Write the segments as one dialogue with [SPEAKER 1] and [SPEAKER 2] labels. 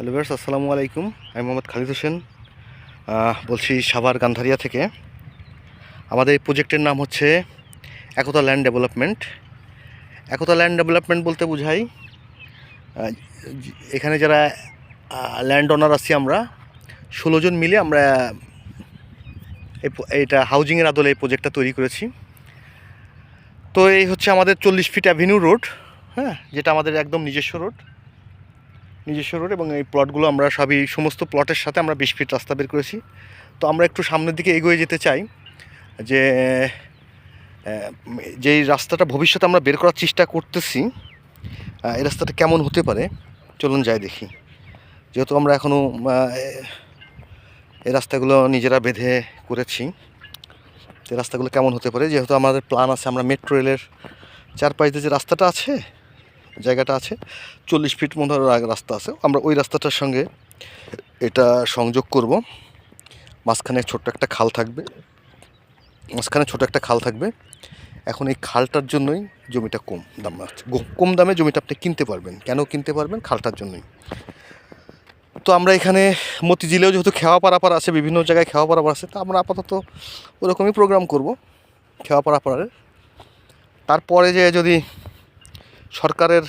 [SPEAKER 1] Hello verse আসসালামু আলাইকুম। আমি মোহাম্মদ খালিদ হোসেন। বলছি সাভার গান্ধারিয়া থেকে। আমাদের এই প্রজেক্টের নাম হচ্ছে Ekta land development Ekta land development বলতে বোঝাই এখানে যারা ল্যান্ড ওনার আছি আমরা, ষোলো জন মিলে আমরা এইটা হাউজিংয়ের আদলে এই প্রজেক্টটা তৈরি করেছি। তো এই হচ্ছে আমাদের চল্লিশ ফিট অ্যাভিনিউ রোড হ্যাঁ যেটা আমাদের একদম নিজস্ব রোড নিজস্ব রোড এবং এই প্লটগুলো আমরা সবই সমস্ত প্লটের সাথে আমরা বিশ ফিট রাস্তা বের করেছি। তো আমরা একটু সামনের দিকে এগিয়ে যেতে চাই, যে যেই রাস্তাটা ভবিষ্যতে আমরা বের করার চেষ্টা করতেছি এই রাস্তাটা কেমন হতে পারে, চলুন যাই দেখি। যেহেতু আমরা এখনও এই রাস্তাগুলো নিজেরা বেঁধে করেছি এই রাস্তাগুলো কেমন হতে পারে? যেহেতু আমাদের প্ল্যান আছে, আমরা মেট্রো রেলের চারপাশ দিয়ে যে রাস্তাটা আছে জায়গাটা আছে। চল্লিশ ফিট মতো রাস্তা আছে। আমরা ওই রাস্তাটার সঙ্গে এটা সংযোগ করব। মাঝখানে ছোট্ট একটা খাল থাকবে। মাঝখানে ছোট একটা খাল থাকবে। এখন এই খালটার জন্যই জমিটা কম দাম আছে। কম দামে জমিটা আপনি কিনতে পারবেন। কেন কিনতে পারবেন? খালটার জন্যই। তো আমরা এখানে মতিঝিলেও যেহেতু খেওয়া পারাপার আছে, বিভিন্ন জায়গায় খেওয়া পারাপার আছে, তো আমরা আপাতত ওরকমই প্রোগ্রাম করব। খেওয়া পারাপারের। তারপরে যে যদি সরকারের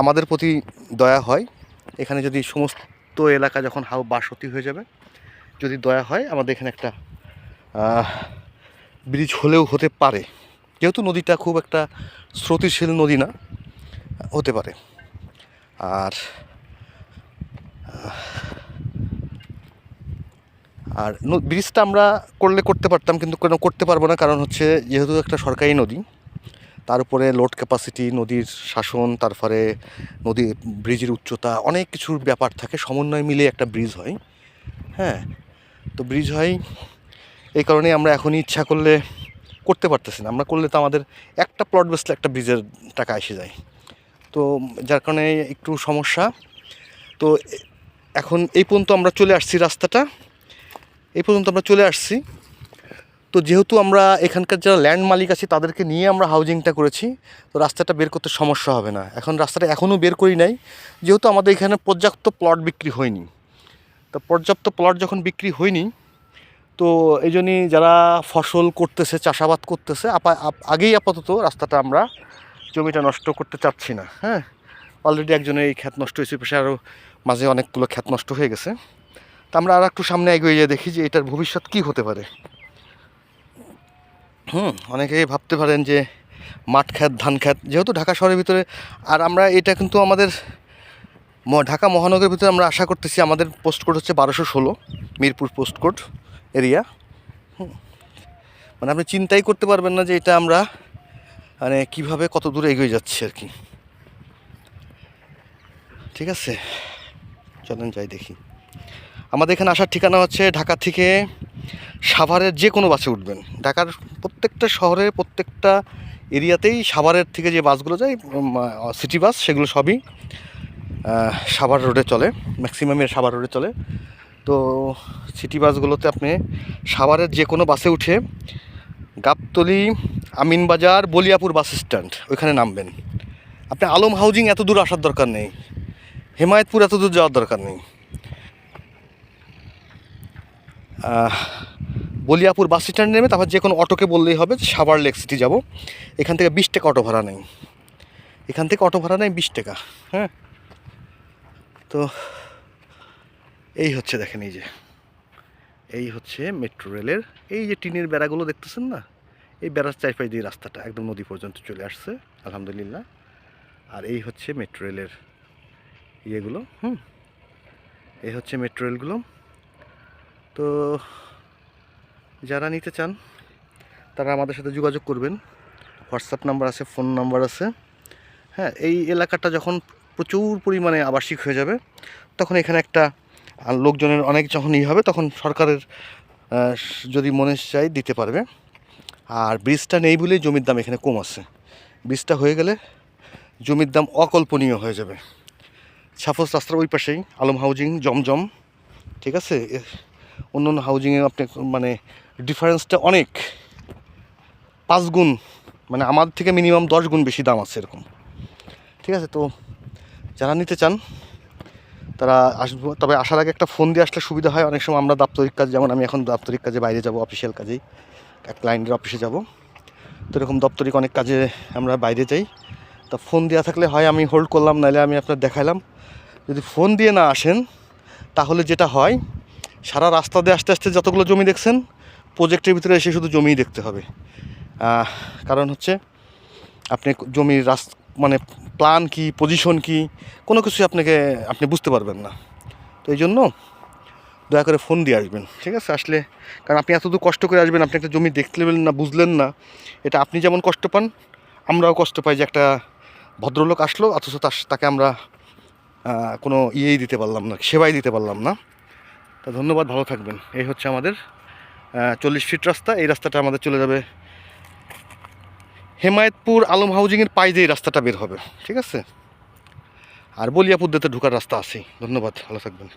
[SPEAKER 1] আমাদের প্রতি দয়া হয়। এখানে যদি সমস্ত এলাকা যখন হাও বাসতি হয়ে যাবে, যদি দয়া হয়, আমাদের এখানে একটা ব্রিজ হলেও হতে পারে। যেহেতু নদীটা খুব একটা স্রোতিশীল নদী না, হতে পারে। আর আর ব্রিজটা আমরা করলে করতে পারতাম, কিন্তু কেন করতে পারব না, কারণ হচ্ছে যেহেতু একটা সরকারি নদী তার উপরে লোড ক্যাপাসিটি নদীর শাসন, তারপরে নদী, ব্রিজের উচ্চতা, অনেক কিছুর ব্যাপার থাকে। সমন্বয় মিলে একটা ব্রিজ হয়। হ্যাঁ তো ব্রিজ হয় এই কারণে আমরা এখনই ইচ্ছা করলে করতে পারতেছি না। আমরা করলে তো আমাদের একটা প্লট বেসলে একটা ব্রিজের টাকা এসে যায়। তো যার কারণে একটু সমস্যা। তো এখন এই পর্যন্ত আমরা চলে আসছি রাস্তাটা। এই পর্যন্ত আমরা চলে আসছি। তো যেহেতু আমরা এখানকার যারা ল্যান্ড মালিক আছে, তাদেরকে নিয়ে আমরা হাউজিংটা করেছি, তো রাস্তাটা বের করতে সমস্যা হবে না। এখন রাস্তাটা এখনও বের করি নাই, যেহেতু আমাদের এখানে পর্যাপ্ত প্লট বিক্রি হয়নি। তো পর্যাপ্ত প্লট যখন বিক্রি হয়নি, তো এই যারা ফসল করতেছে, চাষাবাদ করতেছে, আপা আগেই আপাতত রাস্তাটা আমরা জমিটা নষ্ট করতে চাচ্ছি না হ্যাঁ? অলরেডি একজনের এই খ্যাত নষ্ট হয়েছে পাশে আরও মাঝে অনেকগুলো খ্যাত নষ্ট হয়ে গেছে। তা আমরা আর একটু সামনে এগিয়ে গিয়ে দেখি যে এটার ভবিষ্যৎ কী হতে পারে। হুম, অনেকেই ভাবতে পারেন যে মাঠ খ্যাত, ধান খ্যাত। যেহেতু ঢাকা শহরের ভিতরে, আর আমরা এটা কিন্তু আমাদের ঢাকা মহানগরের ভিতরে আমরা আশা করতেছি, আমাদের পোস্ট কোড হচ্ছে বারোশো ষোলো, মিরপুর পোস্ট কোড এরিয়া হুম। মানে আপনি চিন্তাই করতে পারবেন না যে এটা আমরা মানে কীভাবে কত দূরে এগিয়ে যাচ্ছি আর কি। ঠিক আছে? চলেন যাই দেখি। আমাদের এখানে আসার ঠিকানা হচ্ছে ঢাকা থেকে সাভারের যে কোনো বাসে উঠবেন। ঢাকার প্রত্যেকটা শহরে, প্রত্যেকটা এরিয়াতেই সাভারের থেকে যে বাসগুলো যায় সিটি বাস সেগুলো সবই সাভার রোডে চলে ম্যাক্সিমামের সাভার রোডে চলে। তো সিটি বাসগুলোতে আপনি সাভারের যে কোনো বাসে উঠে গাবতলি, আমিনবাজার, বলিয়াপুর বাস স্ট্যান্ড ওইখানে নামবেন। আপনি আলম হাউজিং এত দূর আসার দরকার নেই। হেমায়তপুর এত দূর যাওয়ার দরকার নেই। বলিয়াপুর বাস স্ট্যান্ড নেমে তারপর যে কোনো অটোকে বললেই হবে যে সাভার লেক সিটি যাব। এখান থেকে বিশ টাকা অটো ভাড়া নেই। এখান থেকে অটো ভাড়া নেই বিশ টাকা হ্যাঁ? তো এই হচ্ছে দেখেন এই যে, এই হচ্ছে মেট্রো রেলের এই যে টিনের বেড়াগুলো দেখতেছেন না? এই বেড়ার চারপাশ দিয়ে রাস্তাটা একদম নদী পর্যন্ত চলে আসছে, আলহামদুলিল্লাহ। আর এই হচ্ছে মেট্রো রেলের ইয়েগুলো, হুম? এই হচ্ছে মেট্রো রেলগুলো তো যারা নিতে চান, তারা আমাদের সাথে যোগাযোগ করবেন। হোয়াটসঅ্যাপ নাম্বার আছে, ফোন নাম্বার আছে। হ্যাঁ এই এলাকাটা যখন প্রচুর পরিমাণে আবাসিক হয়ে যাবে, তখন এখানে একটা লোকজনের অনেক যখন ই হবে, তখন সরকারের যদি মনে চাই দিতে পারবে। আর ব্রিজটা নেই বলেই জমির দাম এখানে কম আছে। ব্রিজটা হয়ে গেলে জমির দাম অকল্পনীয় হয়ে যাবে। সাপোজ রাস্তার ওই পাশেই, আলম হাউজিং, জমজম, ঠিক আছে? অন্য অন্য হাউজিংয়ে আপনি মানে ডিফারেন্সটা অনেক। পাঁচ গুণ মানে আমাদের থেকে মিনিমাম দশ গুণ বেশি দাম আছে এরকম। ঠিক আছে, তো যারা নিতে চান, তারা আসব তবে আসার আগে একটা ফোন দিয়ে আসলে সুবিধা হয়। অনেক সময় আমরা দাপ্তরিক কাজ যেমন আমি এখন দাপ্তরিক কাজে বাইরে যাব অফিসিয়াল কাজেই। এক ক্লায়েন্টের অফিসে যাব। তো এরকম দপ্তরিক অনেক কাজে আমরা বাইরে যাই। তা ফোন দেওয়া থাকলে হয়, আমি হোল্ড করলাম, নাহলে আমি আপনার দেখাইলাম। যদি ফোন দিয়ে না আসেন, তাহলে যেটা হয় সারা রাস্তা দিয়ে আস্তে আস্তে যতগুলো জমি দেখছেন প্রজেক্টের ভিতরে এসে শুধু জমিই দেখতে হবে। কারণ হচ্ছে আপনি জমির রাস মানে প্ল্যান কি পজিশন কি, কোনো কিছুই আপনাকে, আপনি বুঝতে পারবেন না। তো এই জন্য দয়া করে ফোন দিয়ে আসবেন, ঠিক আছে? আসলে, কারণ আপনি এত দূর কষ্ট করে আসবেন, আপনি একটা জমি দেখলেন না, বুঝলেন না, এটা আপনি যেমন কষ্ট পান, আমরাও কষ্ট পাই যে একটা ভদ্রলোক আসলো, অথচ তাকে আমরা কোনো ইয়েই দিতে পারলাম না, সেবাই দিতে পারলাম না। তা ধন্যবাদ, ভালো থাকবেন। এই হচ্ছে আমাদের চল্লিশ ফিট রাস্তা, এই রাস্তাটা আমাদের চলে যাবে হেমায়তপুর আলম হাউজিংয়ের পাই দিয়ে এই রাস্তাটা বের হবে, ঠিক আছে? আর বলিয়াপুর দিতে ঢোকার রাস্তা আছেই। ধন্যবাদ, ভালো থাকবেন।